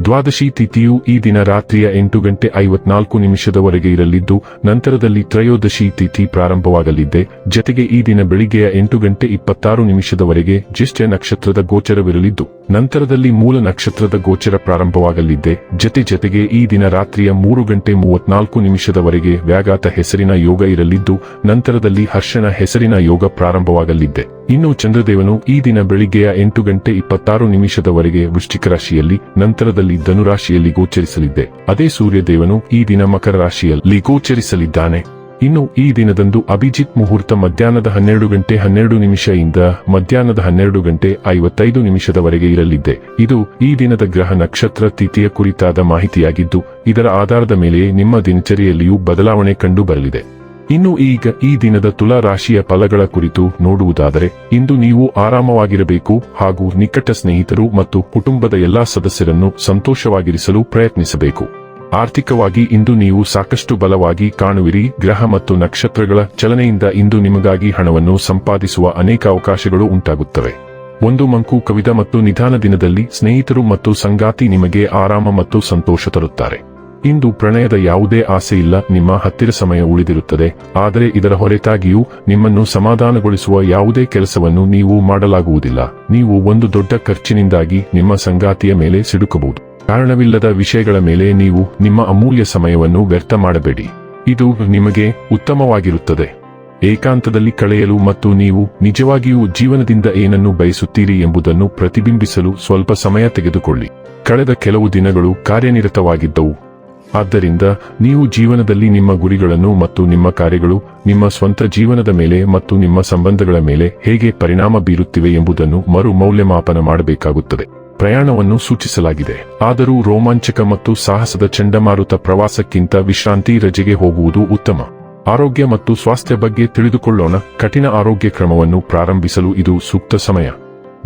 ದ್ವಾದಶಿ ತಿಥಿಯು ಈ ದಿನ ರಾತ್ರಿಯ ಎಂಟು ಗಂಟೆ ಐವತ್ನಾಲ್ಕು ನಿಮಿಷದವರೆಗೆ ಇರಲಿದ್ದು, ನಂತರದಲ್ಲಿ ತ್ರಯೋದಶಿ ತಿಥಿ ಪ್ರಾರಂಭವಾಗಲಿದೆ ಜತೆಗೆ ಈ ದಿನ ಬೆಳಿಗ್ಗೆಯ ಎಂಟು ಗಂಟೆ ಇಪ್ಪತ್ತಾರು ನಿಮಿಷದವರೆಗೆ ಜ್ಯೇಷ್ಠ ನಕ್ಷತ್ರದ ಗೋಚರವಿರಲಿದ್ದು, ನಂತರದಲ್ಲಿ ಮೂಲ ನಕ್ಷತ್ರದ ಗೋಚರ ಪ್ರಾರಂಭವಾಗಲಿದೆ ಜತೆ ಜತೆಗೆ ಈ ದಿನ ರಾತ್ರಿಯ ಮೂರು ಗಂಟೆ ಮೂವತ್ನಾಲ್ಕು ನಿಮಿಷದವರೆಗೆ ವ್ಯಾಘಾತ ಹೆಸರಿನ ಯೋಗ ಇರಲಿದ್ದು, ನಂತರದಲ್ಲಿ ಹರ್ಷನ ಹೆಸರಿನ ಯೋಗ ಪ್ರಾರಂಭವಾಗಲಿದೆ ಇನ್ನು ಚಂದ್ರದೇವನು ಈ ದಿನ ಬೆಳಿಗ್ಗೆಯ ಎಂಟು ಗಂಟೆ ಇಪ್ಪತ್ತಾರು ನಿಮಿಷದವರೆಗೆ ವೃಶ್ಚಿಕ ರಾಶಿಯಲ್ಲಿ, ನಂತರದಲ್ಲಿ ಧನುರಾಶಿಯಲ್ಲಿ ಗೋಚರಿಸಲಿದ್ದೆ. ಅದೇ ಸೂರ್ಯದೇವನು ಈ ದಿನ ಮಕರ ರಾಶಿಯಲ್ಲಿ ಗೋಚರಿಸಲಿದ್ದಾನೆ. ಇನ್ನು ಈ ದಿನದಂದು ಅಭಿಜಿತ್ ಮುಹೂರ್ತ ಮಧ್ಯಾಹ್ನದ ಹನ್ನೆರಡು ಗಂಟೆ ಹನ್ನೆರಡು ನಿಮಿಷದಿಂದ ಮಧ್ಯಾಹ್ನದ ಹನ್ನೆರಡು ಗಂಟೆ ಐವತ್ತೈದು ನಿಮಿಷದವರೆಗೆ ಇರಲಿದ್ದೆ. ಇದು ಈ ದಿನದ ಗ್ರಹ ನಕ್ಷತ್ರ ತಿಥಿಯ ಕುರಿತಾದ ಮಾಹಿತಿಯಾಗಿದ್ದು, ಇದರ ಆಧಾರದ ಮೇಲೆ ನಿಮ್ಮ ದಿನಚರಿಯಲ್ಲಿಯೂ ಬದಲಾವಣೆ ಕಂಡು ಬರಲಿದೆ ಇನ್ನು ಈಗ ಈ ದಿನದ ತುಲಾ ರಾಶಿಯ ಫಲಗಳ ಕುರಿತು ನೋಡುವುದಾದರೆ, ಇಂದು ನೀವು ಆರಾಮವಾಗಿರಬೇಕು ಹಾಗೂ ನಿಕಟ ಸ್ನೇಹಿತರು ಮತ್ತು ಕುಟುಂಬದ ಎಲ್ಲಾ ಸದಸ್ಯರನ್ನು ಸಂತೋಷವಾಗಿರಿಸಲು ಪ್ರಯತ್ನಿಸಬೇಕು. ಆರ್ಥಿಕವಾಗಿ ಇಂದು ನೀವು ಸಾಕಷ್ಟು ಬಲವಾಗಿ ಕಾಣುವಿರಿ. ಗ್ರಹ ಮತ್ತು ನಕ್ಷತ್ರಗಳ ಚಲನೆಯಿಂದ ಇಂದು ನಿಮಗಾಗಿ ಹಣವನ್ನು ಸಂಪಾದಿಸುವ ಅನೇಕ ಅವಕಾಶಗಳು ಉಂಟಾಗುತ್ತವೆ. ಒಂದು ಮಂಕು ಕವಿದ ಮತ್ತು ನಿಧಾನ ದಿನದಲ್ಲಿ ಸ್ನೇಹಿತರು ಮತ್ತು ಸಂಗಾತಿ ನಿಮಗೆ ಆರಾಮ ಮತ್ತು ಸಂತೋಷ ತರುತ್ತಾರೆ. ಇಂದು ಪ್ರಣಯದ ಯಾವುದೇ ಇಲ್ಲ, ನಿಮ್ಮ ಹತ್ತಿರ ಸಮಯ ಉಳಿದಿರುತ್ತದೆ. ಆದರೆ ಇದರ ಹೊರತಾಗಿಯೂ, ನಿಮ್ಮನ್ನು ಸಮಾಧಾನಗೊಳಿಸುವ ಯಾವುದೇ ಕೆಲಸವನ್ನು ನೀವು ಮಾಡಲಾಗುವುದಿಲ್ಲ. ನೀವು ಒಂದು ದೊಡ್ಡ ಖರ್ಚಿನಿಂದಾಗಿ ನಿಮ್ಮ ಸಂಗಾತಿಯ ಮೇಲೆ ಸಿಡುಕಬಹುದು. ಕಾರಣವಿಲ್ಲದ ವಿಷಯಗಳ ಮೇಲೆ ನೀವು ನಿಮ್ಮ ಅಮೂಲ್ಯ ಸಮಯವನ್ನು ವ್ಯರ್ಥ ಮಾಡಬೇಡಿ. ಇದು ನಿಮಗೆ ಉತ್ತಮವಾಗಿರುತ್ತದೆ. ಏಕಾಂತದಲ್ಲಿ ಕಳೆಯಲು ಮತ್ತು ನೀವು ನಿಜವಾಗಿಯೂ ಜೀವನದಿಂದ ಏನನ್ನು ಬಯಸುತ್ತೀರಿ ಎಂಬುದನ್ನು ಪ್ರತಿಬಿಂಬಿಸಲು ಸ್ವಲ್ಪ ಸಮಯ ತೆಗೆದುಕೊಳ್ಳಿ. ಕಳೆದ ಕೆಲವು ದಿನಗಳು ಕಾರ್ಯನಿರತವಾಗಿದ್ದವು. ಆದ್ದರಿಂದ ನೀವು ಜೀವನದಲ್ಲಿ ನಿಮ್ಮ ಗುರಿಗಳನ್ನು ಮತ್ತು ನಿಮ್ಮ ಕಾರ್ಯಗಳು, ನಿಮ್ಮ ಸ್ವಂತ ಜೀವನದ ಮೇಲೆ ಮತ್ತು ನಿಮ್ಮ ಸಂಬಂಧಗಳ ಮೇಲೆ ಹೇಗೆ ಪರಿಣಾಮ ಬೀರುತ್ತಿವೆ ಎಂಬುದನ್ನು ಮರು ಮೌಲ್ಯಮಾಪನ ಮಾಡಬೇಕಾಗುತ್ತದೆ. ಪ್ರಯಾಣವನ್ನು ಸೂಚಿಸಲಾಗಿದೆ. ಆದರೂ ರೋಮಾಂಚಕ ಮತ್ತು ಸಾಹಸದ ಚಂಡಮಾರುತ ಪ್ರವಾಸಕ್ಕಿಂತ ವಿಶ್ರಾಂತಿ ರಜೆಗೆ ಹೋಗುವುದು ಉತ್ತಮ. ಆರೋಗ್ಯ ಮತ್ತು ಸ್ವಾಸ್ಥ್ಯ ಬಗ್ಗೆ ತಿಳಿದುಕೊಳ್ಳೋಣ. ಕಠಿಣ ಆರೋಗ್ಯ ಕ್ರಮವನ್ನು ಪ್ರಾರಂಭಿಸಲು ಇದು ಸೂಕ್ತ ಸಮಯ.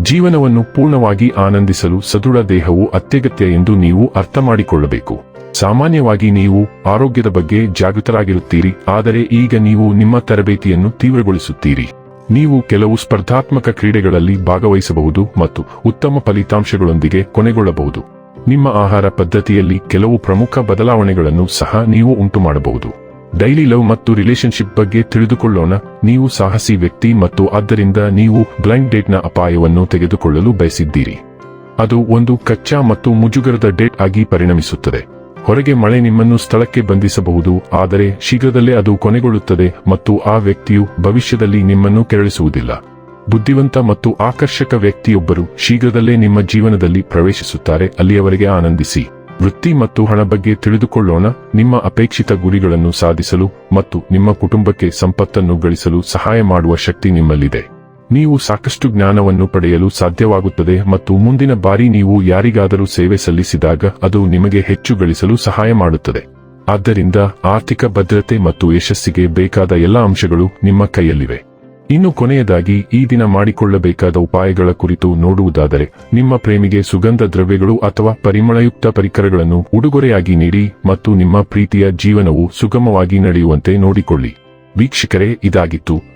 ಜೀವನವನ್ನು ಪೂರ್ಣವಾಗಿ ಆನಂದಿಸಲು ಸದೃಢ ದೇಹವು ಅತ್ಯಗತ್ಯ ಎಂದು ನೀವು ಅರ್ಥ ಮಾಡಿಕೊಳ್ಳಬೇಕು. ಸಾಮಾನ್ಯವಾಗಿ ನೀವು ಆರೋಗ್ಯದ ಬಗ್ಗೆ ಜಾಗೃತರಾಗಿರುತ್ತೀರಿ, ಆದರೆ ಈಗ ನೀವು ನಿಮ್ಮ ತರಬೇತಿಯನ್ನು ತೀವ್ರಗೊಳಿಸುತ್ತೀರಿ. ನೀವು ಕೆಲವು ಸ್ಪರ್ಧಾತ್ಮಕ ಕ್ರೀಡೆಗಳಲ್ಲಿ ಭಾಗವಹಿಸಬಹುದು ಮತ್ತು ಉತ್ತಮ ಫಲಿತಾಂಶಗಳೊಂದಿಗೆ ಕೊನೆಗೊಳ್ಳಬಹುದು. ನಿಮ್ಮ ಆಹಾರ ಪದ್ಧತಿಯಲ್ಲಿ ಕೆಲವು ಪ್ರಮುಖ ಬದಲಾವಣೆಗಳನ್ನು ಸಹ ನೀವು ಉಂಟು ಮಾಡಬಹುದು ಡೈಲಿ ಲವ್ ಮತ್ತು ರಿಲೇಶನ್ಶಿಪ್ ಬಗ್ಗೆ ತಿಳಿದುಕೊಳ್ಳೋಣ, ನೀವು ಸಾಹಸಿ ವ್ಯಕ್ತಿ ಮತ್ತು ಆದ್ದರಿಂದ ನೀವು ಬ್ಲೈಂಡ್ ಡೇಟ್ನ ಅಪಾಯವನ್ನು ತೆಗೆದುಕೊಳ್ಳಲು ಬಯಸಿದ್ದೀರಿ. ಅದು ಒಂದು ಕಚ್ಚಾ ಮತ್ತು ಮುಜುಗರದ ಡೇಟ್ ಆಗಿ ಪರಿಣಮಿಸುತ್ತದೆ. ಹೊರಗೆ ಮಳೆ ನಿಮ್ಮನ್ನು ಸ್ಥಳಕ್ಕೆ ಬಂಧಿಸಬಹುದು, ಆದರೆ ಶೀಘ್ರದಲ್ಲೇ ಅದು ಕೊನೆಗೊಳ್ಳುತ್ತದೆ ಮತ್ತು ಆ ವ್ಯಕ್ತಿಯು ಭವಿಷ್ಯದಲ್ಲಿ ನಿಮ್ಮನ್ನು ಕೆರಳಿಸುವುದಿಲ್ಲ. ಬುದ್ಧಿವಂತ ಮತ್ತು ಆಕರ್ಷಕ ವ್ಯಕ್ತಿಯೊಬ್ಬರು ಶೀಘ್ರದಲ್ಲೇ ನಿಮ್ಮ ಜೀವನದಲ್ಲಿ ಪ್ರವೇಶಿಸುತ್ತಾರೆ, ಅಲ್ಲಿಯವರೆಗೆ ಆನಂದಿಸಿ. ವೃತ್ತಿ ಮತ್ತು ಹಣ ಬಗ್ಗೆ ತಿಳಿದುಕೊಳ್ಳೋಣ, ನಿಮ್ಮ ಅಪೇಕ್ಷಿತ ಗುರಿಗಳನ್ನು ಸಾಧಿಸಲು ಮತ್ತು ನಿಮ್ಮ ಕುಟುಂಬಕ್ಕೆ ಸಂಪತ್ತನ್ನು ಗಳಿಸಲು ಸಹಾಯ ಮಾಡುವ ಶಕ್ತಿ ನಿಮ್ಮಲ್ಲಿದೆ. ನೀವು ಸಾಕಷ್ಟು ಜ್ಞಾನವನ್ನು ಪಡೆಯಲು ಸಾಧ್ಯವಾಗುತ್ತದೆ ಮತ್ತು ಮುಂದಿನ ಬಾರಿ ನೀವು ಯಾರಿಗಾದರೂ ಸೇವೆ ಸಲ್ಲಿಸಿದಾಗ ಅದು ನಿಮಗೆ ಹೆಚ್ಚು ಗಳಿಸಲು ಸಹಾಯ ಮಾಡುತ್ತದೆ. ಆದ್ದರಿಂದ ಆರ್ಥಿಕ ಭದ್ರತೆ ಮತ್ತು ಯಶಸ್ಸಿಗೆ ಬೇಕಾದ ಎಲ್ಲ ಅಂಶಗಳು ನಿಮ್ಮ ಕೈಯಲ್ಲಿವೆ. ಇನ್ನು ಕೊನೆಯದಾಗಿ, ಈ ದಿನ ಮಾಡಿಕೊಳ್ಳಬೇಕಾದ ಉಪಾಯಗಳ ಕುರಿತು ನೋಡುವುದಾದರೆ, ನಿಮ್ಮ ಪ್ರೇಮಿಗೆ ಸುಗಂಧ ದ್ರವ್ಯಗಳು ಅಥವಾ ಪರಿಮಳಯುಕ್ತ ಪರಿಕರಗಳನ್ನು ಉಡುಗೊರೆಯಾಗಿ ನೀಡಿ ಮತ್ತು ನಿಮ್ಮ ಪ್ರೀತಿಯ ಜೀವನವು ಸುಗಮವಾಗಿ ನಡೆಯುವಂತೆ ನೋಡಿಕೊಳ್ಳಿ. ವೀಕ್ಷಕರೇ, ಇದಾಗಿತ್ತು.